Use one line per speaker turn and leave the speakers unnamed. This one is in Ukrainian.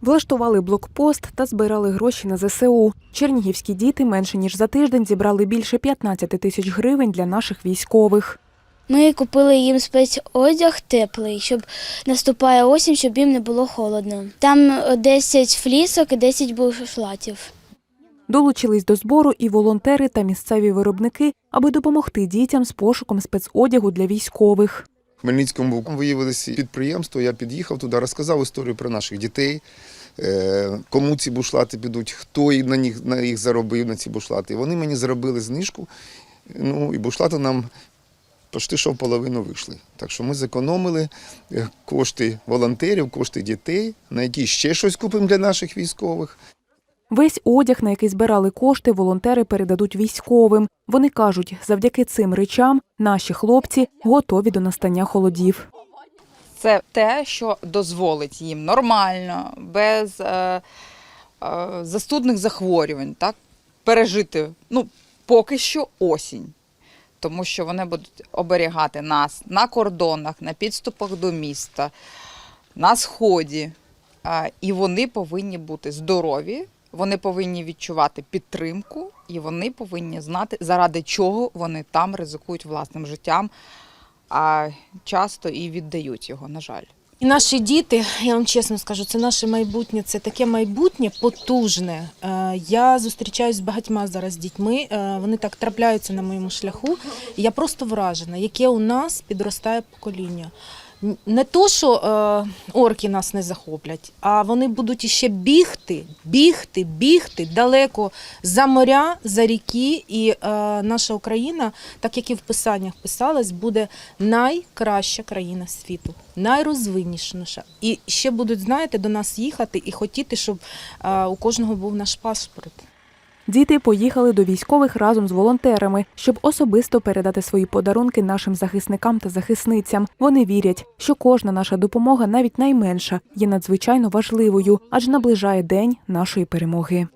Влаштували блокпост та збирали гроші на ЗСУ. Чернігівські діти менше ніж за тиждень зібрали більше 15 тисяч гривень для наших військових.
Ми купили їм спецодяг теплий, щоб наступає осінь, щоб їм не було холодно. Там е, 10 флісок і 10 бушлатів.
Долучились до збору і волонтери та місцеві виробники, аби допомогти дітям з пошуком спецодягу для військових.
Хмельницькому виявилися підприємство. Я під'їхав туди, розказав історію про наших дітей, е, кому ці бушлати підуть, хто на них на їх заробив на ці бушлати. Вони мені заробили знижку. Ну і бушлати нам почти що в половину вийшли. Так що ми зекономили е, кошти волонтерів, кошти дітей, на які ще щось купимо для наших військових.
Весь одяг, на який збирали кошти, волонтери передадуть військовим. Вони кажуть, завдяки цим речам наші хлопці готові до настання холодів.
Це те, що дозволить їм нормально, без е, е, застудних захворювань, так, пережити ну, поки що осінь. Тому що вони будуть оберігати нас на кордонах, на підступах до міста, на сході. І вони повинні бути здорові, вони повинні відчувати підтримку, і вони повинні знати, заради чого вони там ризикують власним життям, а часто і віддають його, на жаль.
І наші діти, я вам чесно скажу, це наше майбутнє, це таке майбутнє потужне. Е, Я зустрічаюсь з багатьма зараз дітьми. е, Вони так трапляються на моєму шляху. Я просто вражена, яке у нас підростає покоління. Не то, що е, орки нас не захоплять, а вони будуть іще бігти, бігти, бігти далеко за моря, за ріки. І е, наша Україна, так як і в писаннях писалось, буде найкраща країна світу, найрозвинніша. І ще будуть, знаєте, до нас їхати і хотіти, щоб е, у кожного був наш паспорт.
Діти поїхали до військових разом з волонтерами, щоб особисто передати свої подарунки нашим захисникам та захисницям. Вони вірять, що кожна наша допомога, навіть найменша, є надзвичайно важливою, адже наближає день нашої перемоги.